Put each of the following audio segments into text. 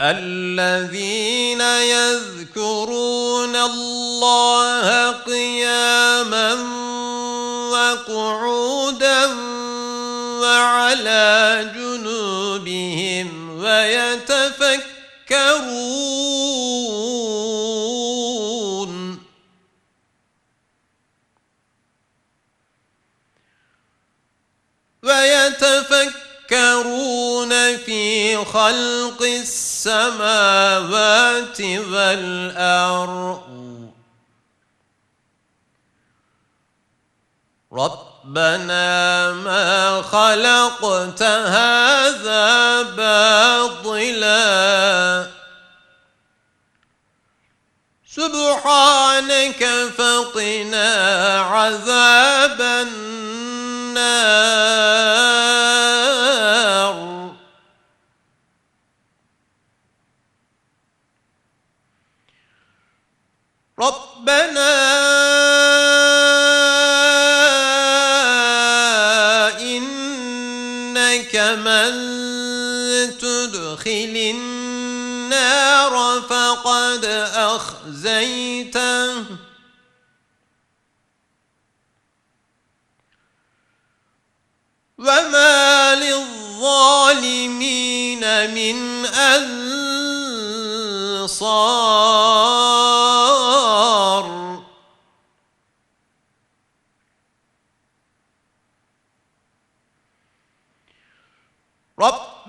الذين يذكرون الله قياما وقعودا وعلى جنوبهم ويتفكرون. ويتفكرون في خلق السماوات والأرض. ربنا ما خلقت هذا باطلا. سبحانك فقنا عذاب النار. ربنا إنك من تدخل النار فقد أخزيته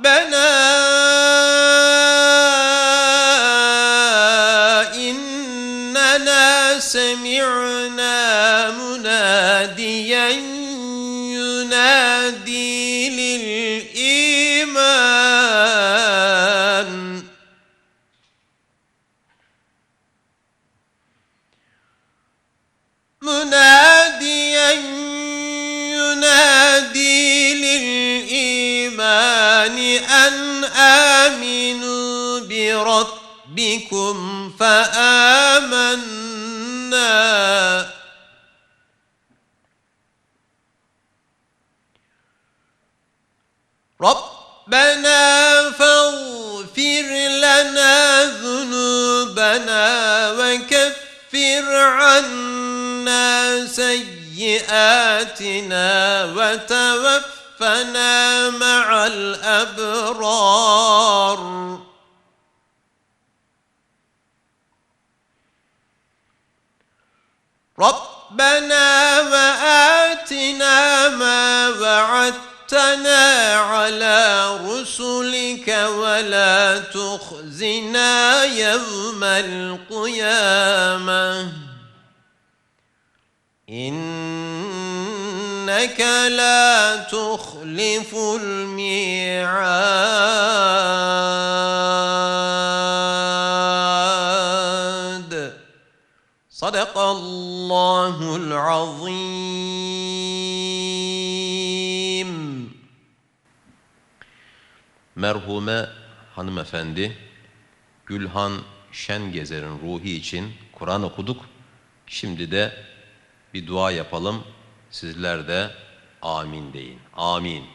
Rabbena للإيمان أن آمنوا بربكم فآمنا. ربنا فاغفر لنا ذنوبنا وكفر عنا سيئاتنا وتوفنا مع الأبرار. ربنا وآتنا ما وعدتنا على رسلك ولا تخزنا يوم القيامة. إنك لا تخلف الميعاد صدق الله العظيم Merhume hanımefendi Gülhan Şengezer'in ruhu için Kur'an okuduk. Şimdi de bir dua yapalım. Sizler de amin deyin. Amin.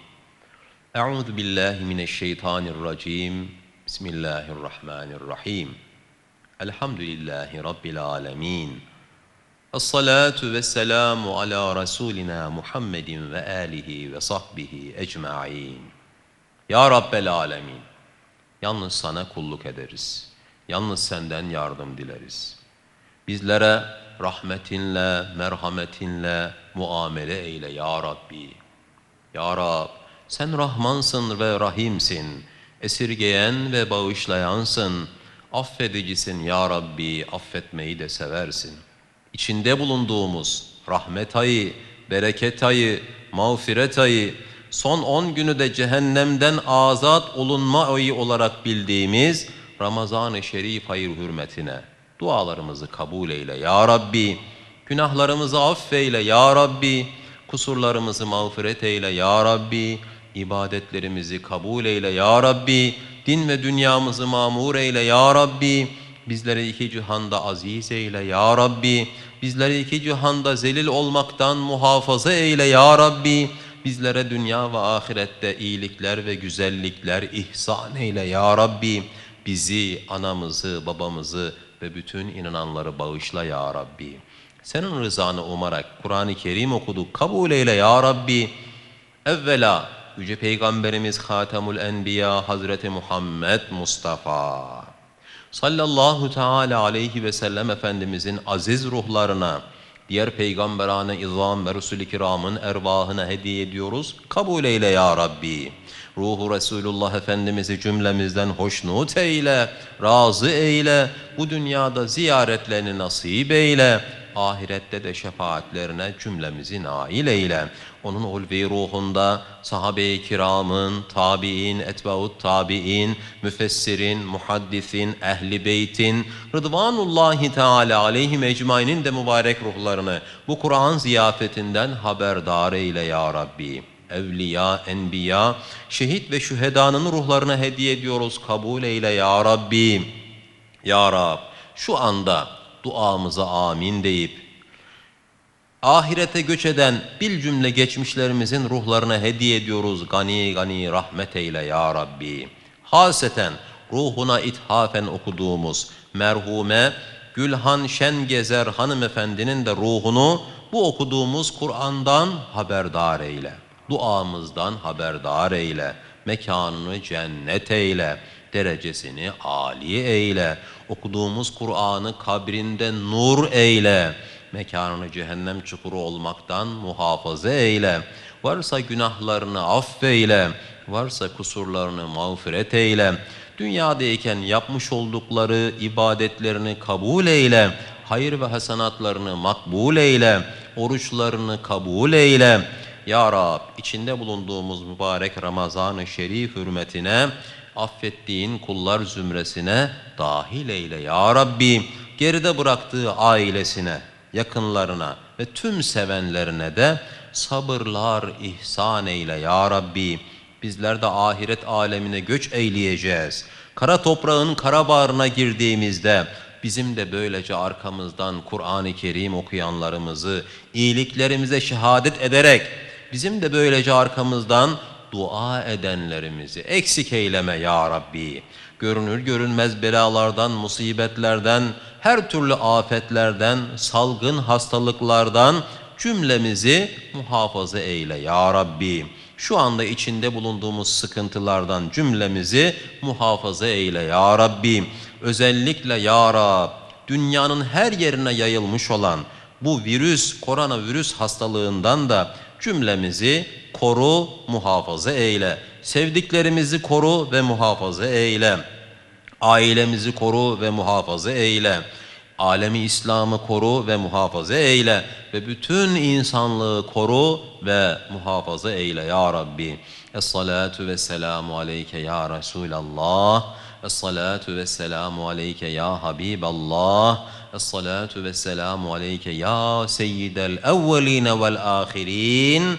Euzu billahi mineşşeytanirracim. Bismillahirrahmanirrahim. Elhamdülillahi Rabbil alemin. Esselatu ve selamu ala Resulina Muhammedin ve alihi ve sahbihi ecma'in. Ya Rabbel alemin. Yalnız sana kulluk ederiz. Yalnız senden yardım dileriz. Bizlere rahmetinle, merhametinle muamele eyle ya Rabbi. Ya Rab, sen Rahmansın ve Rahimsin. Esirgeyen ve bağışlayansın. Affedicisin ya Rabbi, affetmeyi de seversin. İçinde bulunduğumuz rahmet ayı, bereket ayı, mağfiret ayı, son on günü de cehennemden azat olunma ayı olarak bildiğimiz Ramazan-ı Şerif hayır hürmetine Dualarımızı kabul eyle ya Rabbi. Günahlarımızı affeyle ya Rabbi. Kusurlarımızı mağfiret eyle ya Rabbi. İbadetlerimizi kabul eyle ya Rabbi. Din ve dünyamızı mamur eyle ya Rabbi. Bizleri iki cihanda aziz eyle ya Rabbi. Bizleri iki cihanda zelil olmaktan muhafaza eyle ya Rabbi. Bizlere dünya ve ahirette iyilikler ve güzellikler ihsan eyle ya Rabbi. Bizi, anamızı, babamızı ve bütün inananları bağışla ya Rabbi. Senin rızanı umarak Kur'an-ı Kerim okuduk. Kabul eyle ya Rabbi. Evvela Yüce Peygamberimiz Hatemul Enbiya Hazreti Muhammed Mustafa sallallahu teala aleyhi ve sellem Efendimizin aziz ruhlarına, diğer peygamberane izam ve Resul-i kiramın ervahına hediye ediyoruz. Kabul eyle ya Rabbi. Ruhu Resulullah Efendimiz'i cümlemizden hoşnut eyle, razı eyle, bu dünyada ziyaretlerini nasip eyle, ahirette de şefaatlerine cümlemizi nail eyle. Onun ulvi ruhunda sahabe-i kiramın, tabi'in, etbaut tabi'in, müfessirin, muhaddisin, ehli beytin, Rıdvanullahi Teala aleyhim ecmainin de mübarek ruhlarını bu Kur'an ziyafetinden haberdar eyle ya Rabbi evliya, enbiya, şehit ve şühedanın ruhlarına hediye ediyoruz. Kabul eyle ya Rabbi. Ya Rab şu anda duamıza amin deyip ahirete göç eden bil cümle geçmişlerimizin ruhlarına hediye ediyoruz. Gani gani rahmet eyle ya Rabbi. Haseten ruhuna ithafen okuduğumuz merhume Gülhan Şengezer hanımefendinin de ruhunu bu okuduğumuz Kur'an'dan haberdar eyle. Duamızdan haberdar eyle. Mekanını cennet eyle. Derecesini âli eyle. Okuduğumuz Kur'an'ı kabrinde nur eyle. Mekanını cehennem çukuru olmaktan muhafaza eyle. Varsa günahlarını affeyle. Varsa kusurlarını mağfiret eyle. Dünyadayken yapmış oldukları ibadetlerini kabul eyle. Hayır ve hasenatlarını makbul eyle. Oruçlarını kabul eyle. Ya Rab içinde bulunduğumuz mübarek Ramazan-ı Şerif hürmetine affettiğin kullar zümresine dahil eyle ya Rabbi. Geride bıraktığı ailesine, yakınlarına ve tüm sevenlerine de sabırlar ihsan eyle ya Rabbi. Bizler de ahiret alemine göç eyleyeceğiz. Kara toprağın kara bağrına girdiğimizde bizim de böylece arkamızdan Kur'an-ı Kerim okuyanlarımızı iyiliklerimize şehadet ederek bizim de böylece arkamızdan dua edenlerimizi eksik eyleme ya Rabbi. Görünür görünmez belalardan, musibetlerden, her türlü afetlerden, salgın hastalıklardan cümlemizi muhafaza eyle ya Rabbi. Şu anda içinde bulunduğumuz sıkıntılardan cümlemizi muhafaza eyle ya Rabbi. Özellikle ya Rab, dünyanın her yerine yayılmış olan bu virüs, koronavirüs hastalığından da cümlemizi koru, muhafaza eyle. Sevdiklerimizi koru ve muhafaza eyle. Ailemizi koru ve muhafaza eyle. Alemi İslam'ı koru ve muhafaza eyle. Ve bütün insanlığı koru ve muhafaza eyle ya Rabbi. Es-salatu ve selamu aleyke ya Resulallah. Es-salatu ve selamu aleyke ya Habiballah. Es-salatu ve selamu aleyke ya Seyyidel evveline vel ahirin.